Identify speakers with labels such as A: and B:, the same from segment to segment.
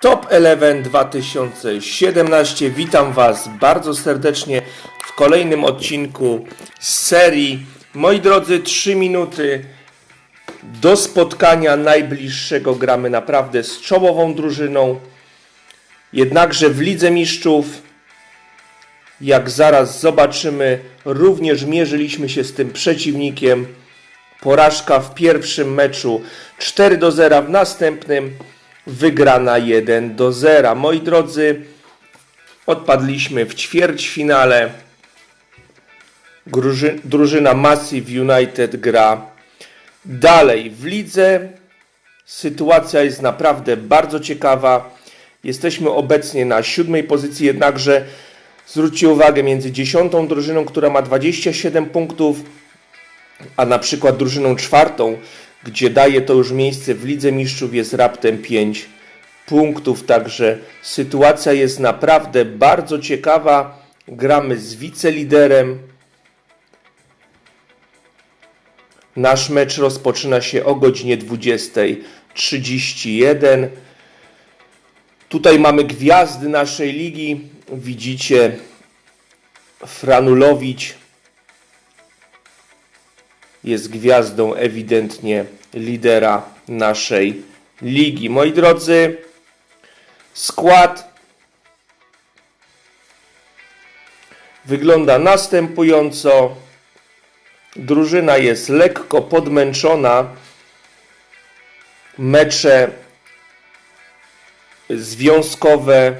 A: Top 11 2017. Witam Was bardzo serdecznie w kolejnym odcinku z serii. Moi drodzy, 3 minuty do spotkania najbliższego. Gramy naprawdę z czołową drużyną. Jednakże w Lidze Mistrzów, jak zaraz zobaczymy, również mierzyliśmy się z tym przeciwnikiem. Porażka w pierwszym meczu 4 do 0, w następnym wygrana 1 do 0. Moi drodzy, odpadliśmy w ćwierćfinale. Gruży- Drużyna Massive United gra dalej w lidze. Sytuacja jest naprawdę bardzo ciekawa. Jesteśmy obecnie na siódmej pozycji, jednakże zwróćcie uwagę, między dziesiątą drużyną, która ma 27 punktów, a na przykład drużyną czwartą, gdzie daje to już miejsce w Lidze Mistrzów, jest raptem 5 punktów. Także sytuacja jest naprawdę bardzo ciekawa. Gramy z wiceliderem. Nasz mecz rozpoczyna się o godzinie 20.31. Tutaj mamy gwiazdy naszej ligi. Widzicie Franulowicz jest gwiazdą ewidentnie lidera naszej ligi. Moi drodzy, skład wygląda następująco. Drużyna jest lekko podmęczona. Mecze związkowe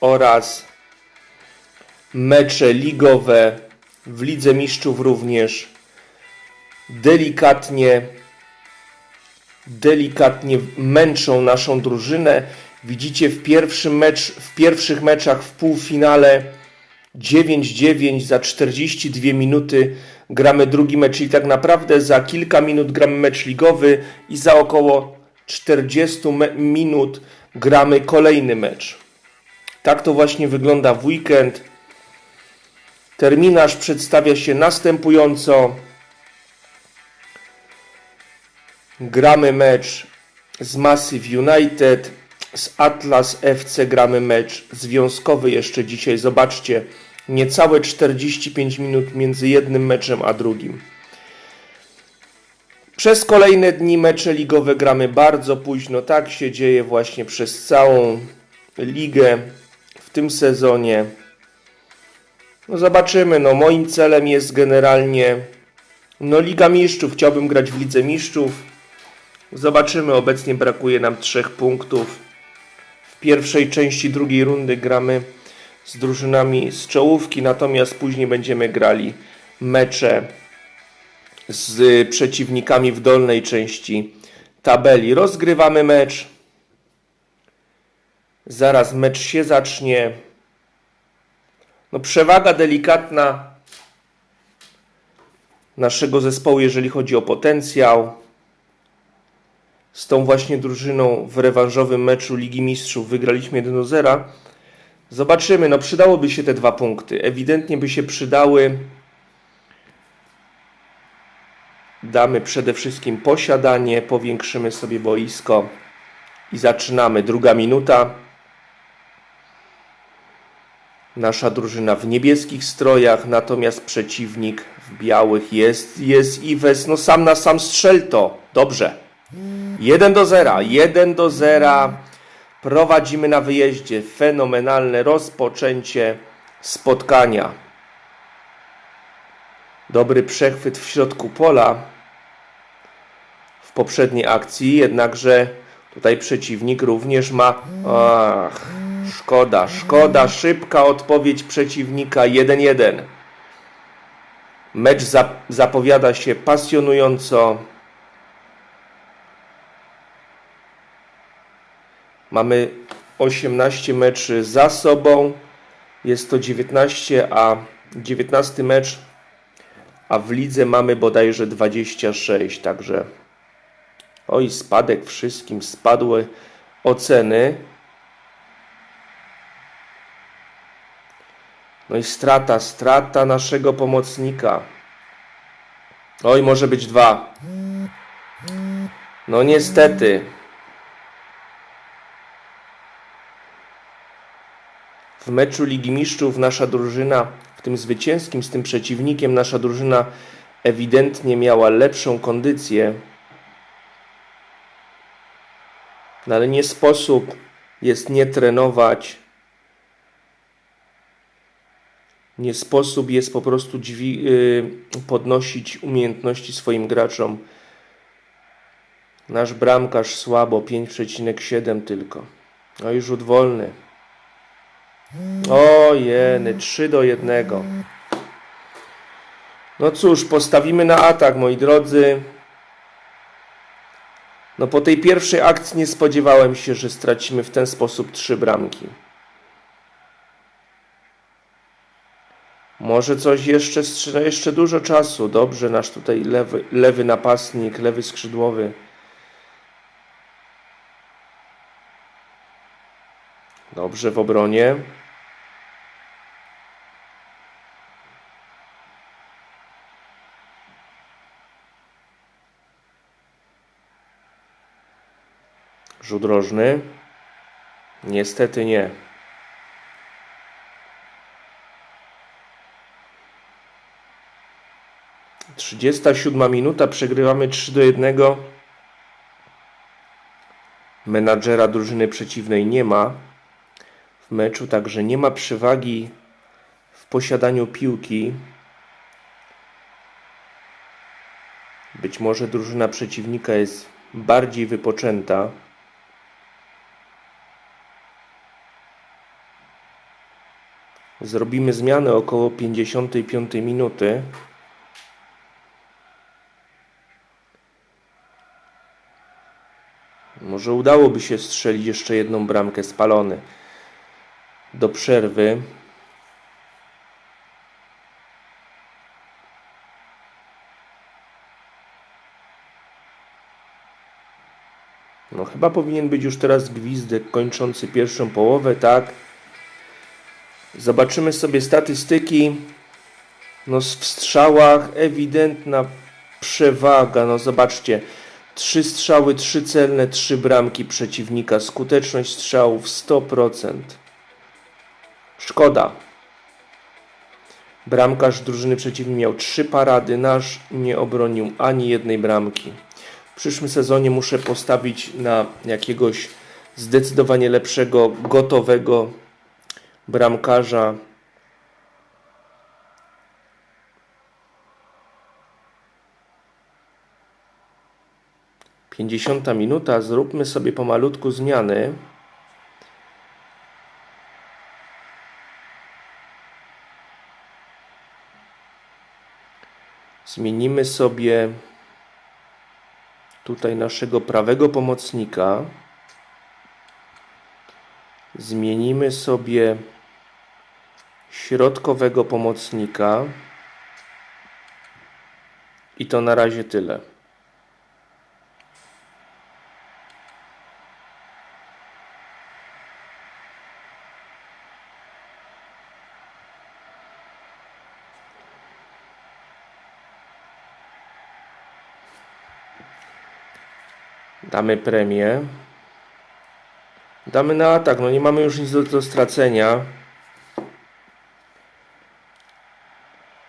A: oraz mecze ligowe w Lidze Mistrzów również delikatnie delikatnie męczą naszą drużynę. Widzicie w pierwszym mecz, w pierwszych meczach w półfinale 9-9 za 42 minuty gramy drugi mecz, czyli tak naprawdę za kilka minut gramy mecz ligowy i za około 40 me- minut gramy kolejny mecz. Tak to właśnie wygląda w weekend. Terminarz przedstawia się następująco. Gramy mecz z Massive United, z Atlas FC gramy mecz związkowy jeszcze dzisiaj. Zobaczcie, niecałe 45 minut między jednym meczem a drugim. Przez kolejne dni mecze ligowe gramy bardzo późno. Tak się dzieje właśnie przez całą ligę w tym sezonie. No zobaczymy, no moim celem jest generalnie no Liga Mistrzów. Chciałbym grać w Lidze Mistrzów. Zobaczymy, obecnie brakuje nam trzech punktów. W pierwszej części drugiej rundy gramy z drużynami z czołówki, natomiast później będziemy grali mecze z przeciwnikami w dolnej części tabeli. Rozgrywamy mecz. Zaraz mecz się zacznie. No przewaga delikatna naszego zespołu, jeżeli chodzi o potencjał z tą właśnie drużyną w rewanżowym meczu Ligi Mistrzów wygraliśmy 1 do 0. Zobaczymy, no przydałoby się te dwa punkty. Ewidentnie by się przydały. Damy przede wszystkim posiadanie, powiększymy sobie boisko i zaczynamy. Druga minuta. Nasza drużyna w niebieskich strojach, natomiast przeciwnik w białych jest, jest Iwes. No sam na sam strzel to. Dobrze. 1 do 0, 1 do 0. Prowadzimy na wyjeździe. Fenomenalne rozpoczęcie spotkania. Dobry przechwyt w środku pola w poprzedniej akcji, jednakże tutaj przeciwnik również ma. Ach, szkoda, szkoda. Szybka odpowiedź przeciwnika 1-1. Mecz za- zapowiada się pasjonująco. Mamy 18 meczy za sobą. Jest to 19, a 19 mecz, a w lidze mamy bodajże 26, także oj, spadek wszystkim, spadły oceny. No i strata, strata naszego pomocnika. Oj, może być dwa. No niestety. W meczu Ligi Mistrzów nasza drużyna, w tym zwycięskim z tym przeciwnikiem, nasza drużyna ewidentnie miała lepszą kondycję. No ale nie sposób jest nie trenować. Nie sposób jest po prostu dźwi- yy, podnosić umiejętności swoim graczom. Nasz bramkarz słabo, 5,7 tylko. No i rzut wolny. O jeny, 3 do 1. No cóż, postawimy na atak, moi drodzy. No po tej pierwszej akcji nie spodziewałem się, że stracimy w ten sposób trzy bramki. Może coś jeszcze, jeszcze dużo czasu. Dobrze, nasz tutaj lewy, lewy napastnik, lewy skrzydłowy. Dobrze w obronie. Rzut rożny. Niestety nie. Trzydziesta siódma minuta, przegrywamy 3 do 1. Menadżera drużyny przeciwnej nie ma w meczu, także nie ma przewagi w posiadaniu piłki. Być może drużyna przeciwnika jest bardziej wypoczęta. Zrobimy zmianę około 55 minuty. Może udałoby się strzelić jeszcze jedną bramkę spalony do przerwy. No chyba powinien być już teraz gwizdek kończący pierwszą połowę, tak? Zobaczymy sobie statystyki. No w strzałach ewidentna przewaga. No zobaczcie. Trzy strzały, trzy celne, trzy bramki przeciwnika. Skuteczność strzałów 100%. Szkoda. Bramkarz drużyny przeciwnej miał trzy parady. Nasz nie obronił ani jednej bramki. W przyszłym sezonie muszę postawić na jakiegoś zdecydowanie lepszego, gotowego bramkarza. Pięćdziesiąta minuta. Zróbmy sobie pomalutku zmiany. Zmienimy sobie tutaj naszego prawego pomocnika. Zmienimy sobie środkowego pomocnika. I to na razie tyle. Damy premię. Damy na atak. No nie mamy już nic do, do stracenia.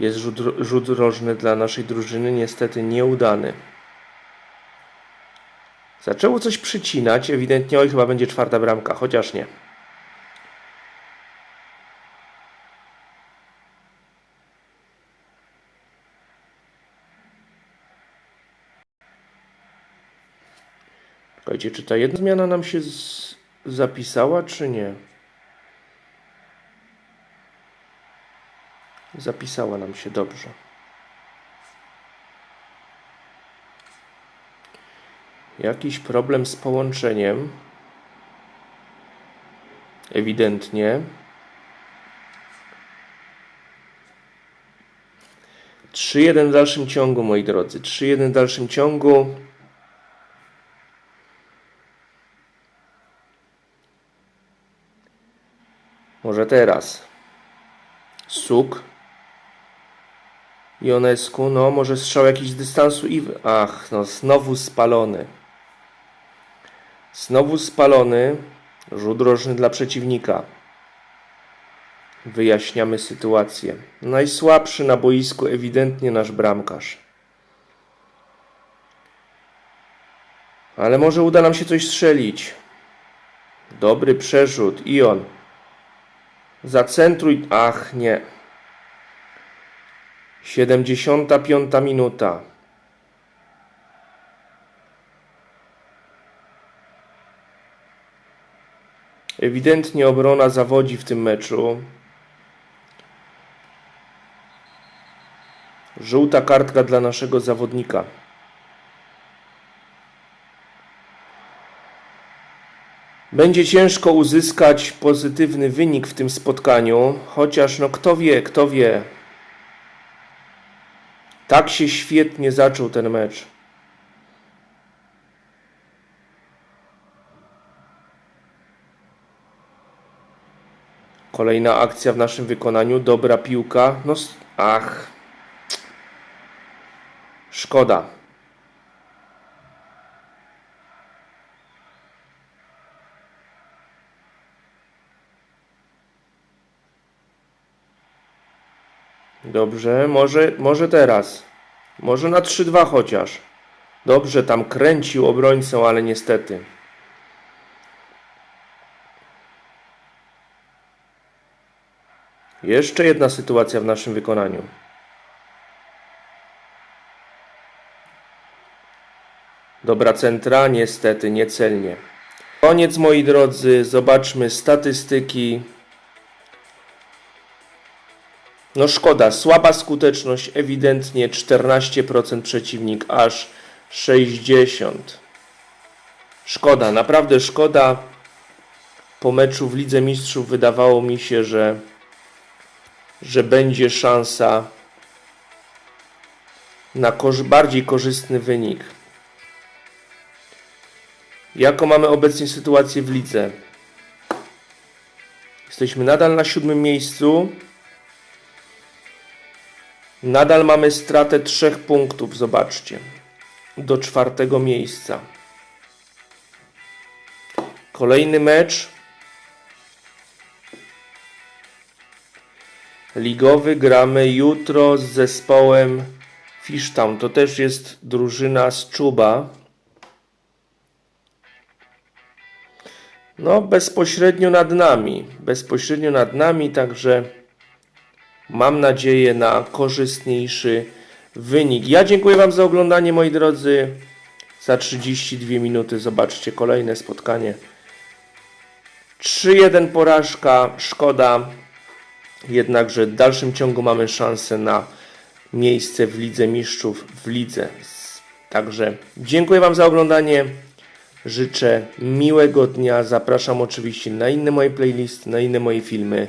A: Jest rzut, rzut rożny dla naszej drużyny. Niestety nieudany. Zaczęło coś przycinać. Ewidentnie oj chyba będzie czwarta bramka. Chociaż nie. Czekajcie, czy ta jedna zmiana nam się zapisała, czy nie? Zapisała nam się dobrze. Jakiś problem z połączeniem. Ewidentnie. Trzy jeden w dalszym ciągu, moi drodzy. Trzy jeden w dalszym ciągu. Może teraz. Suk. Jonesku, no może strzał jakiś z dystansu i... Ach, no znowu spalony. Znowu spalony. Rzut rożny dla przeciwnika. wyjaśniamy sytuację. Najsłabszy na boisku ewidentnie nasz bramkarz. Ale może uda nam się coś strzelić. Dobry przerzut. I on. Zacentruj. Ach, nie. 75 minuta. Ewidentnie obrona zawodzi w tym meczu. Żółta kartka dla naszego zawodnika. Będzie ciężko uzyskać pozytywny wynik w tym spotkaniu, chociaż no kto wie, kto wie. Tak się świetnie zaczął ten mecz. Kolejna akcja w naszym wykonaniu, dobra piłka. No, ach. Szkoda. Dobrze, może, może teraz. Może na 3-2 chociaż. Dobrze, tam kręcił obrońcą, ale niestety. Jeszcze jedna sytuacja w naszym wykonaniu. Dobra centra, niestety niecelnie. Koniec moi drodzy, zobaczmy statystyki. No szkoda, słaba skuteczność, ewidentnie 14% przeciwnik, aż 60%. Szkoda, naprawdę szkoda. Po meczu w Lidze Mistrzów wydawało mi się, że, że będzie szansa na korz- bardziej korzystny wynik. Jaką mamy obecnie sytuację w lidze? Jesteśmy nadal na siódmym miejscu. Nadal mamy stratę trzech punktów, zobaczcie, do czwartego miejsca. Kolejny mecz. Ligowy gramy jutro z zespołem Fishtown. To też jest drużyna z Czuba. No, bezpośrednio nad nami. Bezpośrednio nad nami, także mam nadzieję na korzystniejszy wynik. Ja dziękuję Wam za oglądanie, moi drodzy. Za 32 minuty zobaczcie kolejne spotkanie. 3-1 porażka, szkoda. Jednakże w dalszym ciągu mamy szansę na miejsce w Lidze Mistrzów, w Lidze. Także dziękuję Wam za oglądanie. Życzę miłego dnia. Zapraszam oczywiście na inne moje playlisty, na inne moje filmy.